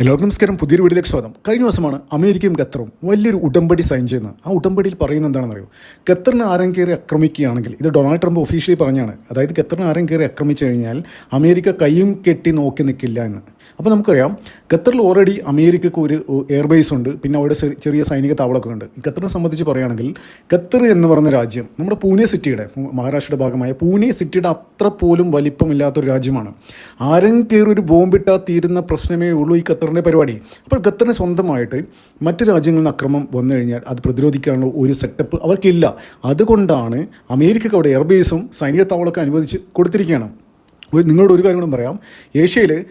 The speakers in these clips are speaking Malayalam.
എല്ലാവർക്കും നമസ്കാരം. പുതിയൊരു വീഡിയോയിലേക്ക് സ്വാഗതം. കഴിഞ്ഞ ദിവസമാണ് അമേരിക്കയും ഖത്തറും വലിയൊരു ഉടമ്പടി സൈൻ ചെയ്യുന്നത്. ആ ഉടമ്പടിയിൽ പറയുന്നത് എന്താണെന്ന് അറിയോ ഖത്തറിനെ ആരും കയറി ആക്രമിക്കുകയാണെങ്കിൽ ഇത് ഡൊണാൾഡ് ട്രംപ് ഒഫീഷ്യലി പറഞ്ഞാണ്. അതായത് ഖത്തറിനെ ആരും കയറി ആക്രമിച്ചു കഴിഞ്ഞാൽ അമേരിക്ക കൈയും കെട്ടി നോക്കി നിൽക്കില്ല എന്ന്. അപ്പോൾ നമുക്കറിയാം ഖത്തറിൽ ഓൾറെഡി അമേരിക്കക്ക് ഒരു എയർബേസ് ഉണ്ട്. പിന്നെ അവിടെ ചെറിയ- സൈനിക താവളമൊക്കെ ഉണ്ട്. ഖത്തറിനെ സംബന്ധിച്ച് പറയുകയാണെങ്കിൽ ഖത്തർ എന്ന് പറയുന്ന രാജ്യം നമ്മുടെ പൂനെ സിറ്റിയുടെ മഹാരാഷ്ട്രയുടെ ഭാഗമായ പൂനെ സിറ്റിയുടെ അത്ര പോലും വലിപ്പമില്ലാത്തൊരു രാജ്യമാണ്. ആരും കയറി ഒരു ബോംബിട്ടാൽ തീരുന്ന പ്രശ്നമേ ഉള്ളൂ ഈ ഖത്തറിന്റെ പരിപാടി. അപ്പോൾ ഖത്തറിന് സ്വന്തമായിട്ട് മറ്റ് രാജ്യങ്ങളിൽ നിന്ന് അക്രമം വന്നു കഴിഞ്ഞാൽ അത് പ്രതിരോധിക്കാനുള്ള ഒരു സെറ്റപ്പ് അവർക്കില്ല. അതുകൊണ്ടാണ് അമേരിക്കക്ക് അവിടെ എയർബേസും സൈനിക താവളമൊക്കെ അനുവദിച്ച് കൊടുത്തിരിക്കുകയാണ്. നിങ്ങളോട് ഒരു കാര്യം കൂടെ പറയാം. ഏഷ്യയിൽ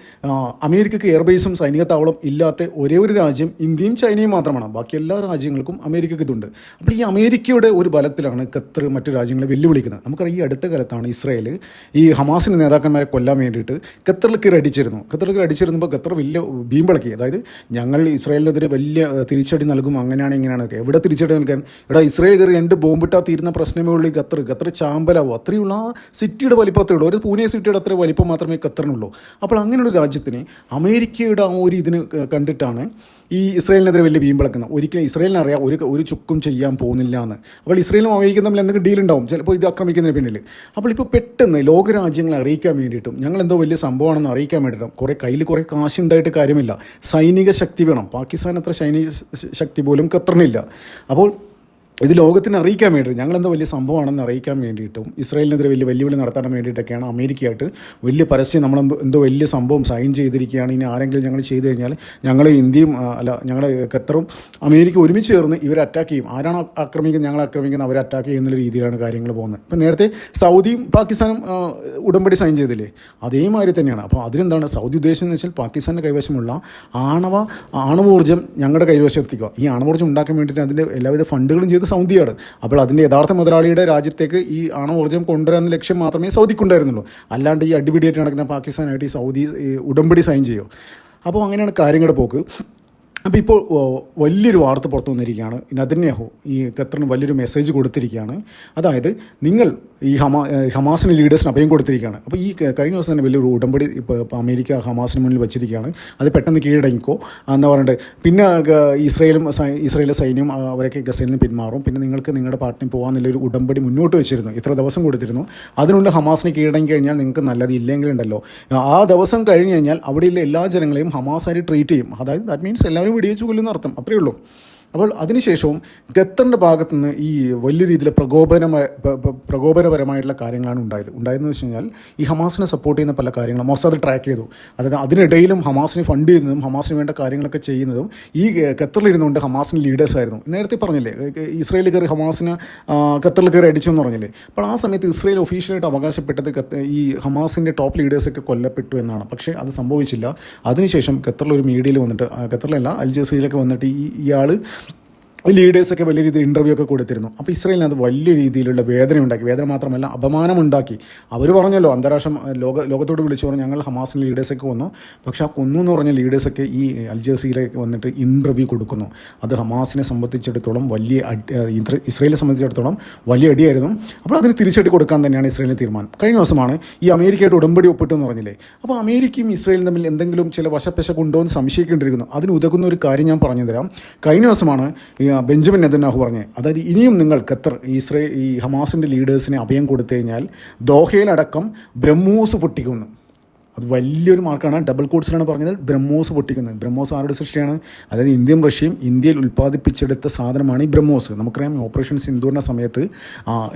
അമേരിക്കയ്ക്ക് എയർബേസും സൈനിക താവളം ഇല്ലാത്ത ഒരേ ഒരു രാജ്യം ഇന്ത്യയും ചൈനയും മാത്രമാണ്. ബാക്കി എല്ലാ രാജ്യങ്ങൾക്കും അമേരിക്കയ്ക്ക് ഇതുണ്ട്. അപ്പോൾ ഈ അമേരിക്കയുടെ ഒരു ബലത്തിലാണ് ഖത്തർ മറ്റു രാജ്യങ്ങളെ വെല്ലുവിളിക്കുന്നത്. നമുക്കറിയാം ഈ അടുത്ത കാലത്താണ് ഇസ്രായേൽ ഈ ഹമാസിന്റെ നേതാക്കന്മാരെ കൊല്ലാൻ വേണ്ടിയിട്ട് ഖത്തറിൽ കയറി അടിച്ചിരുന്നു. ഖത്തറിൽ കയറി അടിച്ചിരുന്നപ്പോൾ ഖത്തർ വലിയ ഭീമ്പളക്കി അതായത് ഞങ്ങൾ ഇസ്രായേലിനെതിരെ വലിയ തിരിച്ചടി നൽകും അങ്ങനെയാണ് ഇങ്ങനെയാണൊക്കെ എവിടെ തിരിച്ചടി നൽകാൻ? എടാ ഇസ്രായേൽ കയറി രണ്ട് ബോംബിട്ടാ തീരുന്ന പ്രശ്നമേ ഉള്ളൂ ഖത്തർ. ഖത്തർ ചാമ്പലാവും. അത്രയുള്ള ആ സിറ്റിയുടെ വലിപ്പത്തേ ഉള്ളൂ. ഒരു പൂനെ സിറ്റിയുടെ അത്ര വലിപ്പം മാത്രമേ ഖത്തറിനുള്ളൂ. അപ്പോൾ അങ്ങനെയുള്ള രാജ്യത്തിന് അമേരിക്കയുടെ ആ ഒരു ഇതിന് കണ്ടിട്ടാണ് ഈ ഇസ്രയേലിനെതിരെ വലിയ വീമ്പിളക്കുന്നത് ഒരിക്കലും ഇസ്രയേലിന് അറിയാം ഒരു ഒരു ചുക്കും ചെയ്യാൻ പോകുന്നില്ല എന്ന്. അപ്പോൾ ഇസ്രയേലും അമേരിക്കയും തമ്മിൽ എന്തെങ്കിലും ഡീൽ ഉണ്ടാവും. ചിലപ്പോൾ ഇത് ആക്രമിക്കുന്നതിന് പിന്നിൽ അപ്പോൾ ഇപ്പോൾ പെട്ടെന്ന് ലോകരാജ്യങ്ങളെ അറിയിക്കാൻ വേണ്ടിയിട്ടും ഞങ്ങൾ എന്തോ വലിയ സംഭവമാണെന്ന് അറിയിക്കാൻ വേണ്ടിയിട്ടും കുറേ കയ്യിൽ കുറേ കാശുണ്ടായിട്ട് കാര്യമില്ല. സൈനിക ശക്തി വേണം. പാകിസ്ഥാൻ അത്ര സൈനിക ശക്തി പോലും ഖത്തറിനില്ല. അപ്പോൾ ഇത് ലോകത്തിന് അറിയിക്കാൻ വേണ്ടി ഞങ്ങളെന്തോ വലിയ സംഭവമാണെന്ന് അറിയിക്കാൻ വേണ്ടിയിട്ടും ഇസ്രായേലിനെതിരെ വലിയ വെല്ലുവിളി നടത്താൻ വേണ്ടിയിട്ടൊക്കെയാണ് അമേരിക്കയായിട്ട് വലിയ പരസ്യം നമ്മൾ എന്തോ വലിയ സംഭവം സൈൻ ചെയ്തിരിക്കുകയാണ്. ഇനി ആരെങ്കിലും ഞങ്ങൾ ചെയ്തു കഴിഞ്ഞാൽ ഞങ്ങൾ ഇന്ത്യയും അല്ല ഞങ്ങൾ ഖത്തറും അമേരിക്ക ഒരുമിച്ച് ചേർന്ന് ഇവരെ അറ്റാക്ക് ചെയ്യും. ആരാണ് ആക്രമിക്കുന്നത് ഞങ്ങൾ ആക്രമിക്കുന്നത് അവരെ അറ്റാക്ക് ചെയ്യുന്ന രീതിയിലാണ് കാര്യങ്ങൾ പോകുന്നത്. ഇപ്പം നേരത്തെ സൗദിയും പാകിസ്ഥാനും ഉടമ്പടി സൈൻ ചെയ്തില്ലേ? അതേമാതിരി തന്നെയാണ്. അപ്പോൾ അതിനെന്താണ്? സൗദി ഉദ്ദേശം എന്ന് വെച്ചാൽ പാകിസ്ഥാന്റെ കൈവശമുള്ള ആണവ ആണവോർജം ഞങ്ങളുടെ കൈവശം എത്തിക്കുക. ഈ ആണവോർജം ഉണ്ടാക്കാൻ വേണ്ടിയിട്ട് അതിന്റെ എല്ലാവിധ ഫണ്ടുകളും ചെയ്ത് സൗദിയാണ് അപ്പോൾ അതിന്റെ യഥാർത്ഥ മുതലാളിയുടെ രാജ്യത്തേക്ക് ഈ ആണവോർജം കൊണ്ടുവരാൻ ലക്ഷ്യം മാത്രമേ സൗദിക്കുണ്ടായിരുന്നുള്ളൂ. അല്ലാണ്ട് ഈ അടിപിടിയായിട്ട് നടക്കുന്ന പാകിസ്ഥാനായിട്ട് ഈ സൗദി ഉടമ്പടി സൈൻ ചെയ്യുമോ അപ്പോൾ അങ്ങനെയാണ് കാര്യങ്ങളുടെ പോക്ക്. അപ്പോൾ ഇപ്പോൾ വലിയൊരു വാർത്ത പുറത്തു വന്നിരിക്കുകയാണ് നദന്യാഹു ഈ ഖത്തറിന് വലിയൊരു മെസ്സേജ് കൊടുത്തിരിക്കുകയാണ്. അതായത് നിങ്ങൾ ഈ ഹമാ ഹമാസിന് ലീഡേഴ്സിന് അഭയം കൊടുത്തിരിക്കുകയാണ്. അപ്പോൾ ഈ കഴിഞ്ഞ ദിവസം തന്നെ വലിയൊരു ഉടമ്പടി ഇപ്പോൾ അമേരിക്ക ഹമാസിന് മുന്നിൽ വെച്ചിരിക്കുകയാണ്. അത് പെട്ടെന്ന് കീഴടങ്ങിക്കോ എന്ന് പറഞ്ഞിട്ട് പിന്നെ ഇസ്രയേലും ഇസ്രയേലിലെ സൈന്യം അവരൊക്കെ ഗസയിൽ നിന്ന് പിന്മാറും. പിന്നെ നിങ്ങൾക്ക് നിങ്ങളുടെ പാർട്ടിന് പോകാമെന്നുള്ളൊരു ഉടമ്പടി മുന്നോട്ട് വെച്ചിരുന്നു. ഇത്ര ദിവസം കൊടുത്തിരുന്നു. അതിനുള്ള ഹമാസിന് കീഴടങ്ങി കഴിഞ്ഞാൽ നിങ്ങൾക്ക് നല്ലത് ഇല്ലെങ്കിലുണ്ടല്ലോ. ആ ദിവസം കഴിഞ്ഞ് കഴിഞ്ഞാൽ അവിടെയുള്ള എല്ലാ ജനങ്ങളെയും ഹമാസായിട്ട് ട്രീറ്റ് ചെയ്യും. അതായത് ദാറ്റ് മീൻസ് എല്ലാവരും വെടിവെച്ച് കൊല്ലുന്ന അർത്ഥം. അത്രയേ ഉള്ളൂ. അപ്പോൾ അതിനുശേഷവും ഖത്തറിന്റെ ഭാഗത്തു നിന്ന് ഈ വലിയ രീതിയിൽ പ്രകോപന പ്രകോപനപരമായിട്ടുള്ള കാര്യങ്ങളാണ് ഉണ്ടായത്. ഉണ്ടായതെന്ന് വെച്ച് കഴിഞ്ഞാൽ ഈ ഹമാസിനെ സപ്പോർട്ട് ചെയ്യുന്ന പല കാര്യങ്ങളും മൊസാദ് ട്രാക്ക് ചെയ്തു. അതായത് അതിനിടയിലും ഹമാസിനെ ഫണ്ട് ചെയ്യുന്നതും ഹമാസിന് വേണ്ട കാര്യങ്ങളൊക്കെ ചെയ്യുന്നതും ഈ ഖത്തറിലിരുന്നുകൊണ്ട് ഹമാസിന് ലീഡേഴ്സ് ആയിരുന്നു. നേരത്തെ പറഞ്ഞില്ലേ ഇസ്രയേലിൽ കയറി ഹമാസിന് ഖത്തറിൽ കയറി അടിച്ചു എന്ന് പറഞ്ഞില്ലേ? അപ്പോൾ ആ സമയത്ത് ഇസ്രയേൽ ഒഫീഷ്യലായിട്ട് അവകാശപ്പെട്ടത് ഈ ഹമാസിന്റെ ടോപ്പ് ലീഡേഴ്സൊക്കെ കൊല്ലപ്പെട്ടു എന്നാണ്. പക്ഷേ അത് സംഭവിച്ചില്ല. അതിനുശേഷം ഖത്തറിൽ ഒരു മീഡിയയിൽ വന്നിട്ട് ഖത്തറിലല്ല അൽ ജസീലൊക്കെ വന്നിട്ട് ഈ ഇയാൾ ലീഡേഴ്സൊക്കെ വലിയ രീതിയിൽ ഇന്റർവ്യൂ ഒക്കെ കൊടുത്തിരുന്നു. അപ്പോൾ ഇസ്രയേലിന് അത് വലിയ രീതിയിലുള്ള വേദന ഉണ്ടാക്കി. വേദന മാത്രമല്ല അപമാനമുണ്ടാക്കി. അവർ പറഞ്ഞല്ലോ അന്താരാഷ്ട്ര ലോക ലോകത്തോട് വിളിച്ചു പറഞ്ഞു ഞങ്ങൾ ഹമാസിന് ലീഡേഴ്സൊക്കെ വന്നു. പക്ഷേ ആ കൊന്നു എന്ന് പറഞ്ഞ ലീഡേഴ്സൊക്കെ ഈ അൽ ജസീറയൊക്കെ വന്നിട്ട് ഇന്റർവ്യൂ കൊടുക്കുന്നു. അത് ഹമാസിനെ സംബന്ധിച്ചിടത്തോളം വലിയ ഇസ്രയേലിനെ സംബന്ധിച്ചിടത്തോളം വലിയ അടിയായിരുന്നു. അപ്പോൾ അതിന് തിരിച്ചടി കൊടുക്കാൻ തന്നെയാണ് ഇസ്രയേലിന് തീരുമാനം. കഴിഞ്ഞ ദിവസമാണ് ഈ അമേരിക്കയായിട്ട് ഉടമ്പടി ഒപ്പിട്ടു എന്ന് പറഞ്ഞില്ലേ? അപ്പോൾ അമേരിക്കയും ഇസ്രയേലും തമ്മിൽ എന്തെങ്കിലും ചില വശപ്പശ കൊണ്ടോ എന്ന് സംശയിക്കേണ്ടിയിരിക്കുന്നു. അതിന് ഉതകുന്ന ഒരു കാര്യം ഞാൻ പറഞ്ഞു തരാം കഴിഞ്ഞ ദിവസമാണ് ബെഞ്ചമിൻ നെതന്യാഹു പറഞ്ഞ്. അതായത് ഇനിയും നിങ്ങൾ ഖത്തർ ഈ ഹമാസിന്റെ ലീഡേഴ്സിനെ അഭയം കൊടുത്തു കഴിഞ്ഞാൽ ദോഹയിലടക്കം ബ്രഹ്മൂസ് പൊട്ടിക്കുന്നു. അത് വലിയൊരു മാർക്കാണ്. ഡബിൾ കോഡ്സിലാണ് പറഞ്ഞത്. ബ്രഹ്മോസ് പൊട്ടിക്കുന്നത്. ബ്രഹ്മോസ് ആരുടെ സൃഷ്ടിയാണ്? അതായത് ഇന്ത്യയും റഷ്യയും ഇന്ത്യയിൽ ഉൽപ്പാദിപ്പിച്ചെടുത്ത സാധനമാണ് ഈ ബ്രഹ്മോസ്. നമുക്കറിയാം ഓപ്പറേഷൻ സിന്ധൂറിന്റെ സമയത്ത്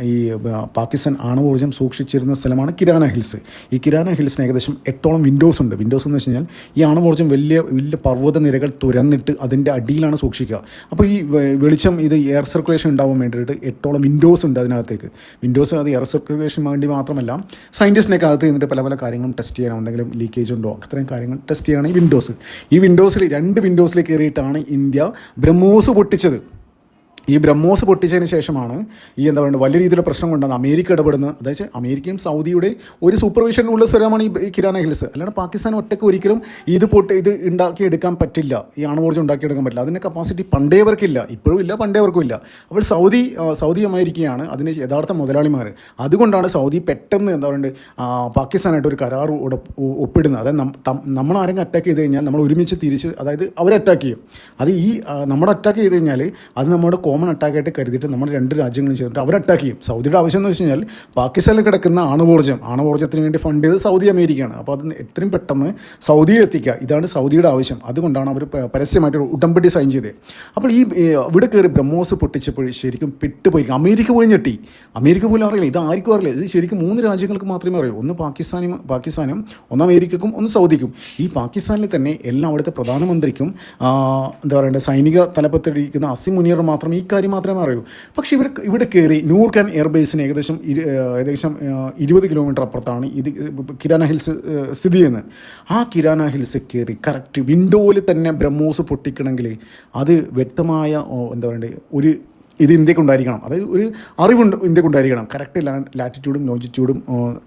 ഈ പാകിസ്ഥാൻ ആണവോർജം സൂക്ഷിച്ചിരുന്ന സ്ഥലമാണ് കിരാന ഹിൽസ്. ഈ കിരാന ഹിൽസിന് ഏകദേശം എട്ടോളം വിൻഡോസ് ഉണ്ട്. വിൻഡോസ് എന്ന് വെച്ച് കഴിഞ്ഞാൽ ഈ ആണവോർജം വലിയ വലിയ പർവത നിരകൾ തുരന്നിട്ട് അതിന്റെ അടിയിലാണ് സൂക്ഷിക്കുക. അപ്പോൾ ഈ വെളിച്ചം ഇത് എയർ സർക്കുലേഷൻ ഉണ്ടാവാൻ വേണ്ടിയിട്ട് എട്ടോളം വിൻഡോസ് ഉണ്ട് അതിനകത്തേക്ക്. വിൻഡോസ് അത് എയർ സർക്കുലേഷൻ വേണ്ടി മാത്രമല്ല സയന്റിസ്റ്റിനൊക്കെ അകത്ത് നിന്നിട്ട് പല പല കാര്യങ്ങളും ടെസ്റ്റ് ചെയ്യാൻ എന്തെങ്കിലും ലീക്കേജ് ഉണ്ടോ? അത്രയും കാര്യങ്ങൾ ടെസ്റ്റ് ചെയ്യണം ഈ വിൻഡോസ് ഈ വിൻഡോസിൽ രണ്ട് വിൻഡോസിൽ കയറിയിട്ടാണ് ഇന്ത്യ ബ്രഹ്മോസ് പൊട്ടിച്ചത്. ഈ ബ്രഹ്മോസ് പൊട്ടിച്ചതിന് ശേഷമാണ് ഈ എന്താ പറയുക വലിയ രീതിയിലുള്ള പ്രശ്നം കൊണ്ടാണ് അമേരിക്ക ഇടപെടുന്ന അതായത് അമേരിക്കയും സൗദിയുടെ ഒരു സൂപ്പർവിഷനിലുള്ള സ്വരമാണ് ഈ കിരാന ഹിൽസ്. അല്ലാണ്ട് പാകിസ്ഥാൻ ഒറ്റയ്ക്ക് ഒരിക്കലും ഇത് പൊട്ടി ഇത് ഉണ്ടാക്കിയെടുക്കാൻ പറ്റില്ല. ഈ ആണവോർജം ഉണ്ടാക്കിയെടുക്കാൻ പറ്റില്ല. അതിന്റെ കപ്പാസിറ്റി പണ്ടേവർക്കില്ല ഇപ്പോഴും ഇല്ല പണ്ടേ അവർക്കും ഇല്ല. അപ്പോൾ സൗദി സൗദി അമേരിക്കയാണ് അതിന് യഥാർത്ഥ മുതലാളിമാർ. അതുകൊണ്ടാണ് സൗദി പെട്ടെന്ന് എന്താ പറയുക പാകിസ്ഥാനായിട്ട് ഒരു കരാർ ഒപ്പിടുന്നത്. അതായത് നമ്മൾ ആരെങ്കിലും അറ്റാക്ക് ചെയ്ത് കഴിഞ്ഞാൽ നമ്മൾ ഒരുമിച്ച് തിരിച്ച് അതായത് അവരെ അറ്റാക്ക് ചെയ്യും. അത് ഈ നമ്മുടെ അറ്റാക്ക് ചെയ്ത് കഴിഞ്ഞാൽ അത് നമ്മുടെ കോമൺ അറ്റാക്കായിട്ട് കരുതിയിട്ട് നമ്മൾ രണ്ട് രാജ്യങ്ങളും ചെയ്തിട്ട് അവർ അറ്റാക്ക് ചെയ്യും. സൗദിയുടെ ആവശ്യം എന്ന് വെച്ച് കഴിഞ്ഞാൽ പാകിസ്ഥാനിൽ കിടക്കുന്ന ആണവോർജം. ആണവോർജത്തിന് വേണ്ടി ഫണ്ട് ചെയ്ത് സൗദി അമേരിക്കയാണ്. അപ്പോൾ അത് എത്രയും പെട്ടെന്ന് സൗദിയിൽ എത്തിക്കുക. ഇതാണ് സൗദിയുടെ ആവശ്യം. അതുകൊണ്ടാണ് അവർ പരസ്യമായിട്ട് ഉടമ്പടി സൈൻ ചെയ്തത്. അപ്പോൾ ഈ ഇവിടെ കയറി ബ്രഹ്മോസ് പൊട്ടിച്ചപ്പോൾ ശരിക്കും പെട്ടുപോയിരിക്കും. അമേരിക്ക പോയി ഞെട്ടി. അമേരിക്ക പോലും അറിയില്ല. ഇത് ആർക്കും അറിയില്ല. ഇത് ശരിക്കും മൂന്ന് രാജ്യങ്ങൾക്ക് മാത്രമേ അറിയൂ ഒന്ന് പാകിസ്ഥാനും പാകിസ്ഥാനും ഒന്ന് അമേരിക്കക്കും ഒന്ന് സൗദിക്കും. ഈ പാകിസ്ഥാനിൽ തന്നെ എല്ലാം അവിടുത്തെ പ്രധാനമന്ത്രിക്കും എന്താ പറയേണ്ടത് സൈനിക തലപ്പത്തിരിക്കുന്ന അസിം മുനിയർ മാത്രം കാര്യം മാത്രമേ അറിയൂ. പക്ഷേ ഇവർ ഇവിടെ കയറി നൂർഖാൻ എയർബേസിന് ഏകദേശം ഏകദേശം ഇരുപത് കിലോമീറ്റർ അപ്പുറത്താണ് ഇത് കിരാന ഹിൽസ് സ്ഥിതി ചെയ്യുന്നത്. ആ കിരാന ഹിൽസ് കയറി കറക്റ്റ് വിൻഡോയിൽ തന്നെ ബ്രഹ്മോസ് പൊട്ടിക്കണമെങ്കിൽ അത് വ്യക്തമായ എന്താ പറയണ്ടേ ഒരു ഇത് ഇന്ത്യയ്ക്ക് ഉണ്ടായിരിക്കണം. അതായത് ഒരു അറിവുണ്ട് ഇന്ത്യയ്ക്ക് ഉണ്ടായിരിക്കണം. കറക്റ്റ് ലാ ലാറ്റിറ്റ്യൂഡും ലോഞ്ചിറ്റ്യൂഡും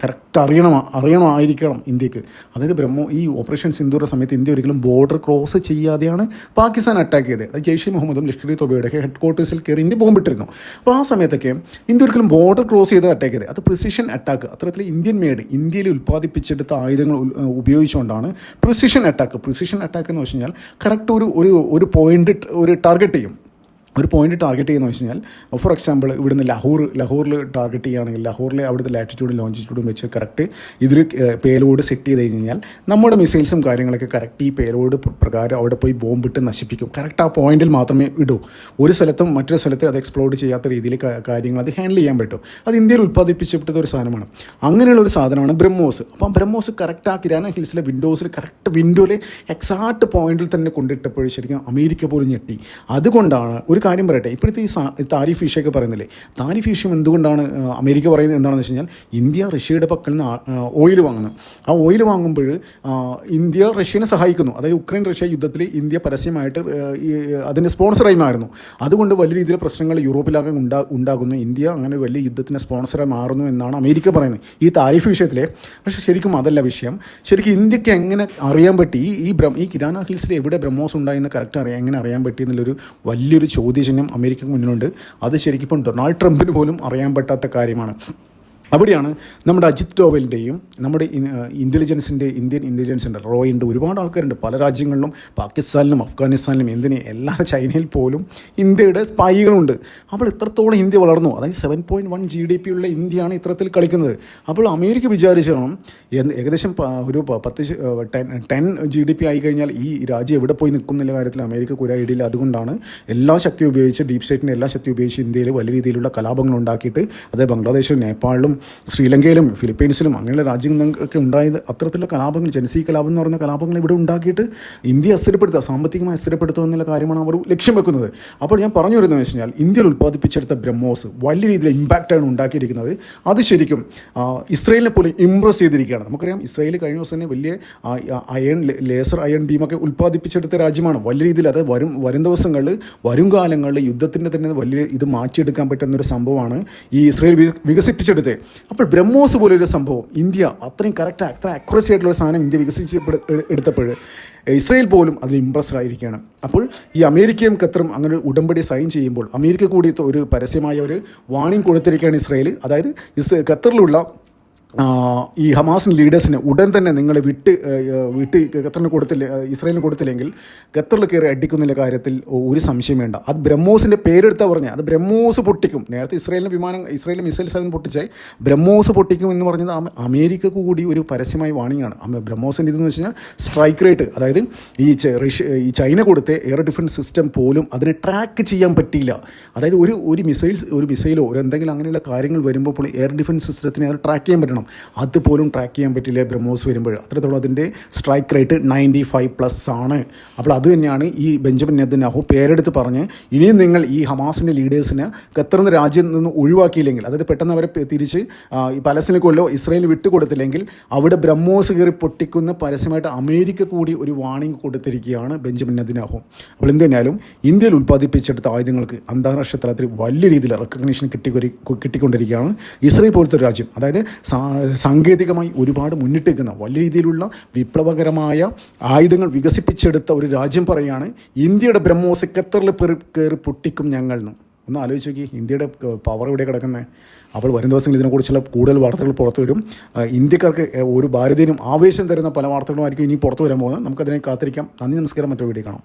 കറക്റ്റ് അറിയണം അറിയണമായിരിക്കണം ഇന്ത്യയ്ക്ക്. അതായത് ബ്രഹ്മോ ഈ ഓപ്പറേഷൻ സിന്ദൂറിന്റെ സമയത്ത് ഇന്ത്യ ഒരിക്കലും ബോർഡർ ക്രോസ് ചെയ്യാതെയാണ് പാകിസ്ഥാൻ അറ്റാക്ക് ചെയ്തത്. ജെയ്ഷെ മുഹമ്മദും ലഷ്കർ തോബയുടെ തൊബയുടെ ഹെഡ് ക്വാർട്ടേഴ്സിൽ കയറി ഇന്ത്യ ബോംബിട്ടിരുന്നു അപ്പോൾ ആ സമയത്തൊക്കെ ഇന്ത്യ ഒരിക്കലും ബോർഡർ ക്രോസ് ചെയ്ത് അറ്റാക്ക് ചെയ്തത്. അത് പ്രിസിഷൻ അറ്റാക്ക് അത്തരത്തിൽ ഇന്ത്യൻ മേഡ് ഇന്ത്യയിൽ ഉൽപ്പാദിപ്പിച്ചെടുത്ത ആയുധങ്ങൾ ഉപയോഗിച്ചുകൊണ്ടാണ് പ്രിസിഷൻ അറ്റാക്ക് പ്രിസിഷൻ അറ്റാക്ക് എന്ന് വെച്ച് കഴിഞ്ഞാൽ കറക്റ്റ് ഒരു ഒരു പോയിന്റ് ഒരു ടാർഗറ്റ് ചെയ്യും. ഒരു പോയിന്റ് ടാർഗറ്റ് ചെയ്യുന്ന വെച്ച് കഴിഞ്ഞാൽ ഫോർ എക്സാമ്പിൾ ഇവിടുന്ന് ലഹൂർ ലഹോറിൽ ടാർഗറ്റ് ചെയ്യുകയാണെങ്കിൽ ലഹോറിലെ അവിടുത്തെ ലാറ്റിറ്റ്യൂഡും ലോഞ്ചിറ്റ്യൂഡും വെച്ച് കറക്റ്റ് ഇതിൽ പേലോഡ് സെറ്റ് ചെയ്ത് കഴിഞ്ഞാൽ നമ്മുടെ മിസൈൽസും കാര്യങ്ങളൊക്കെ കറക്റ്റ് ഈ പേലോഡ് പ്രകാരം അവിടെ പോയി ബോംബിട്ട് നശിപ്പിക്കും. കറക്റ്റ് ആ പോയിന്റിൽ മാത്രമേ ഇടൂ. ഒരു സ്ഥലത്തും മറ്റൊരു സ്ഥലത്ത് അത് എക്സ്പ്ലോഡ് ചെയ്യാത്ത രീതിയിൽ കാര്യങ്ങൾ അത് ഹാൻഡിൽ ചെയ്യാൻ പറ്റും. അത് ഇന്ത്യയിൽ ഉൽപ്പാദിപ്പിച്ചപ്പെട്ട ഒരു സാധനമാണ്. അങ്ങനെയുള്ള ഒരു സാധനമാണ് ബ്രഹ്മോസ്. അപ്പം ബ്രഹ്മോസ് കറക്റ്റ് ആ കിരാന ഹിൽസിലെ വിൻഡോസിൽ കറക്റ്റ് വിൻഡോയിലെ എക്സാക്ട് പോയിന്റിൽ തന്നെ കൊണ്ടിട്ടപ്പോൾ ശരിക്കും അമേരിക്ക പോലും ഞെട്ടി. അതുകൊണ്ടാണ് ഒരു കാര്യം പറയട്ടെ. ഇപ്പോഴത്തെ ഈ താരിഫ് ഇഷ്യയൊക്കെ പറയുന്നില്ലേ? താരിഫ് ഇഷ്യൂ എന്തുകൊണ്ടാണ് അമേരിക്ക പറയുന്നത് എന്താണെന്ന് വെച്ച് കഴിഞ്ഞാൽ ഇന്ത്യ റഷ്യയുടെ പക്കൽ നിന്ന് ഓയിൽ വാങ്ങുന്നു. ആ ഓയിൽ വാങ്ങുമ്പോൾ ഇന്ത്യ റഷ്യനെ സഹായിക്കുന്നു. അതായത് ഉക്രൈൻ റഷ്യ യുദ്ധത്തിൽ ഇന്ത്യ പരസ്യമായിട്ട് അതിന്റെ സ്പോൺസറായി മാറുന്നു അതുകൊണ്ട് വലിയ രീതിയിൽ പ്രശ്നങ്ങൾ യൂറോപ്പിലാകെ ഉണ്ടാ ഉണ്ടാകുന്നു. ഇന്ത്യ അങ്ങനെ വലിയ യുദ്ധത്തിന് സ്പോൺസറായി മാറുന്നു എന്നാണ് അമേരിക്ക പറയുന്നത്. ഈ താരിഫ് വിഷയത്തിലെ പക്ഷേ ശരിക്കും അതല്ല വിഷയം. ശരിക്കും ഇന്ത്യയ്ക്ക് എങ്ങനെ അറിയാൻ പറ്റി? ഈ ഈ കിരാന ഹിൽസിൽ എവിടെ ബ്രഹ്മോസ് ഉണ്ടായെന്ന് കറക്റ്റ് അറിയാം എങ്ങനെ അറിയാൻ പറ്റി എന്നുള്ളൊരു വലിയൊരു ചോദ്യചിഹ്നം അമേരിക്കക്ക് മുന്നിലുണ്ട്. അത് ശരിക്കും ഡൊണാൾഡ് ട്രംപിന് പോലും അറിയാൻ പറ്റാത്ത കാര്യമാണ്. അവിടെയാണ് നമ്മുടെ അജിത് ഡോവലിന്റെയും നമ്മുടെ ഇന്റലിജൻസിന്റെ ഇന്ത്യൻ ഇന്റലിജൻസിന്റെ റോയുണ്ട് ഒരുപാട് ആൾക്കാരുണ്ട്. പല രാജ്യങ്ങളിലും പാകിസ്ഥാനിലും അഫ്ഗാനിസ്ഥാനിലും എന്തിന് എല്ലാ ചൈനയിൽ പോലും ഇന്ത്യയുടെ സ്പൈകളുണ്ട്. അപ്പോൾ ഇത്രത്തോളം ഇന്ത്യ വളർന്നു? അതായത് seven point one G D P ഉള്ള ഇന്ത്യയാണ് ഇത്തരത്തിൽ കളിക്കുന്നത്. അപ്പോൾ അമേരിക്ക വിചാരിച്ചാണ് ഏകദേശം ഒരു പത്ത് ten ten G D P ആയി കഴിഞ്ഞാൽ ഈ രാജ്യം എവിടെ പോയി നിൽക്കും എന്നുള്ള കാര്യത്തിൽ അമേരിക്ക കുരായിടിയില്ല അതുകൊണ്ടാണ് എല്ലാ ശക്തി ഉപയോഗിച്ച് ഡീപ് സ്റ്റേറ്റിന്റെ എല്ലാ ശക്തി ഉപയോഗിച്ച് ഇന്ത്യയിൽ വലിയ രീതിയിലുള്ള കലാപങ്ങൾ ഉണ്ടാക്കിയിട്ട് അതായത് ബംഗ്ലാദേശിലും നേപ്പാളിലും ശ്രീലങ്കയിലും ഫിലിപ്പീൻസിലും അങ്ങനെയുള്ള രാജ്യങ്ങളൊക്കെ ഉണ്ടായത് അത്തരത്തിലുള്ള കലാപങ്ങൾ ജനസി കലാപം എന്ന് പറയുന്ന കലാപങ്ങൾ ഇവിടെ ഉണ്ടാക്കിയിട്ട് ഇന്ത്യ അസ്ഥിരപ്പെടുത്തുക സാമ്പത്തികമായി അസ്ഥിരപ്പെടുത്തുക എന്നുള്ള കാര്യമാണ് അവർ ലക്ഷ്യം വെക്കുന്നത്. അപ്പോൾ ഞാൻ പറഞ്ഞു വരുന്നത് വെച്ച് കഴിഞ്ഞാൽ ഇന്ത്യയിൽ ഉത്പാദിപ്പിച്ചെടുത്ത ബ്രഹ്മോസ് വലിയ രീതിയിൽ ഇമ്പാക്റ്റാണ് ഉണ്ടാക്കിയിരിക്കുന്നത്. അത് ശരിക്കും ഇസ്രയേലിനെ പോലും ഇംപ്രസ് ചെയ്തിരിക്കുകയാണ്. നമുക്കറിയാം ഇസ്രയേൽ കഴിഞ്ഞ ദിവസം തന്നെ വലിയ അയൺ ലേസർ അയൺ ബീമൊക്കെ ഉൽപ്പാദിപ്പിച്ചെടുത്ത രാജ്യമാണ്. വലിയ രീതിയിൽ അത് വരും വരും ദിവസങ്ങളിൽ വരും കാലങ്ങളിൽ യുദ്ധത്തിന്റെ തന്നെ വലിയ ഇത് മാറ്റിയെടുക്കാൻ പറ്റുന്ന ഒരു സംഭവമാണ് ഈ ഇസ്രയേൽ വികസിപ്പിച്ചെടുത്തത്. അപ്പോൾ ബ്രഹ്മോസ് പോലൊരു സംഭവം. ഇന്ത്യ അത്രയും കറക്റ്റ് അത്ര അക്യുറസി ആയിട്ടുള്ള സാധനം ഇന്ത്യ വികസിച്ച് എടുത്തപ്പോൾ ഇസ്രയേൽ പോലും അതിൽ ഇമ്പ്രസ്ഡ് ആയിരിക്കുകയാണ്. അപ്പോൾ ഈ അമേരിക്കയും ഖത്തറും അങ്ങനെ ഉടമ്പടി സൈൻ ചെയ്യുമ്പോൾ അമേരിക്ക കൂടി ഒരു പരസ്യമായ ഒരു വാണിംഗ് കൊടുത്തിരിക്കുകയാണ് ഇസ്രയേൽ. അതായത് ഇസ് ഖത്തറിലുള്ള ഈ ഹമാസിൻ ലീഡേഴ്സിന് ഉടൻ തന്നെ നിങ്ങൾ വിട്ട് വിട്ട് ഖത്തറിന് കൊടുത്തില്ല ഇസ്രായേലിന് കൊടുത്തില്ലെങ്കിൽ ഖത്തറിൽ കയറി അടിക്കുന്നില്ല കാര്യത്തിൽ ഒരു സംശയം വേണ്ട. അത് ബ്രഹ്മോസിന്റെ പേരെടുത്താൽ പറഞ്ഞത് അത് ബ്രഹ്മോസ് പൊട്ടിക്കും. നേരത്തെ ഇസ്രായേലിന്റെ വിമാനം ഇസ്രായേലിലെ മിസൈൽ സ്ഥലം പൊട്ടിച്ചായി. ബ്രഹ്മോസ് പൊട്ടിക്കും എന്ന് പറഞ്ഞത് അമേരിക്ക അമേരിക്കക്ക് കൂടി ഒരു പരസ്യമായ വാണിങ്ങാണ് ബ്രഹ്മോസിന്റെ ഇതെന്ന് വെച്ച് കഴിഞ്ഞാൽ സ്ട്രൈക്ക് റേറ്റ്. അതായത് ഈ റഷ്യ ഈ ചൈന കൊടുത്ത എയർ ഡിഫൻസ് സിസ്റ്റം പോലും അതിനെ ട്രാക്ക് ചെയ്യാൻ പറ്റിയില്ല. അതായത് ഒരു ഒരു മിസൈൽസ് ഒരു മിസൈലോ ഒരു എന്തെങ്കിലും അങ്ങനെയുള്ള കാര്യങ്ങൾ വരുമ്പോൾ എയർ ഡിഫൻസ് സിസ്റ്റത്തിനെ അത് ട്രാക്ക് ചെയ്യാൻ പറ്റണം. ചെയ്യണം അതുപോലും ട്രാക്ക് ചെയ്യാൻ പറ്റില്ല ബ്രഹ്മോസ് വരുമ്പോൾ. അത്രത്തോളം അതിന്റെ strike rate ninety five plus ആണ്. അപ്പോൾ അത് തന്നെയാണ് ഈ ബെഞ്ചമിൻ നെതന്യാഹു പേരെടുത്ത് പറഞ്ഞ് ഇനിയും നിങ്ങൾ ഈ ഹമാസിന്റെ ലീഡേഴ്സിനെ ഖത്തറിന് രാജ്യം നിന്ന് ഒഴിവാക്കിയില്ലെങ്കിൽ അതായത് പെട്ടെന്ന് അവരെ തിരിച്ച് ഈ ഈ പലസ്തീനക്കൊല്ലോ ഇസ്രയേൽ വിട്ടുകൊടുത്തില്ലെങ്കിൽ അവിടെ ബ്രഹ്മോസ് കയറി പൊട്ടിക്കുന്ന പരസ്യമായിട്ട് അമേരിക്ക കൂടി ഒരു വാണിംഗ് കൊടുത്തിരിക്കുകയാണ് ബെഞ്ചമിൻ നെതന്യാഹു. അപ്പോൾ എന്ത് തന്നെയാലും ഇന്ത്യയിൽ ഉൽപ്പാദിപ്പിച്ചെടുത്ത ആയുധങ്ങൾക്ക് അന്താരാഷ്ട്ര തലത്തിൽ വലിയ രീതിയിൽ റെക്കഗ്നീഷൻ കിട്ടി കിട്ടിക്കൊണ്ടിരിക്കുകയാണ് ഇസ്രയേൽ പോലത്തെ ഒരു രാജ്യം. അതായത് സാങ്കേതികമായി ഒരുപാട് മുന്നിട്ടേക്കുന്ന വലിയ രീതിയിലുള്ള വിപ്ലവകരമായ ആയുധങ്ങൾ വികസിപ്പിച്ചെടുത്ത ഒരു രാജ്യം പറയുകയാണ് ഇന്ത്യയുടെ ബ്രഹ്മോസ് ഖത്തറിൽ കയറി പൊട്ടിക്കും ഞങ്ങൾ എന്ന് ഒന്ന് ആലോചിച്ച് നോക്കി ഇന്ത്യയുടെ പവർ ഇവിടെ കിടക്കുന്നത് അപ്പോൾ വരും ദിവസങ്ങളിൽ ഇതിനെക്കുറിച്ചുള്ള കൂടുതൽ വാർത്തകൾ പുറത്തു വരും. ഇന്ത്യക്കാർക്ക് ഒരു ഭാരതീയനും ആവേശം തരുന്ന പല വാർത്തകളുമായിരിക്കും ഇനി പുറത്തു വരാൻ പോകുന്നത്. നമുക്കതിനെ കാത്തിരിക്കാം. നന്ദി നമസ്കാരം. മറ്റൊരു വീഡിയോ കാണാം.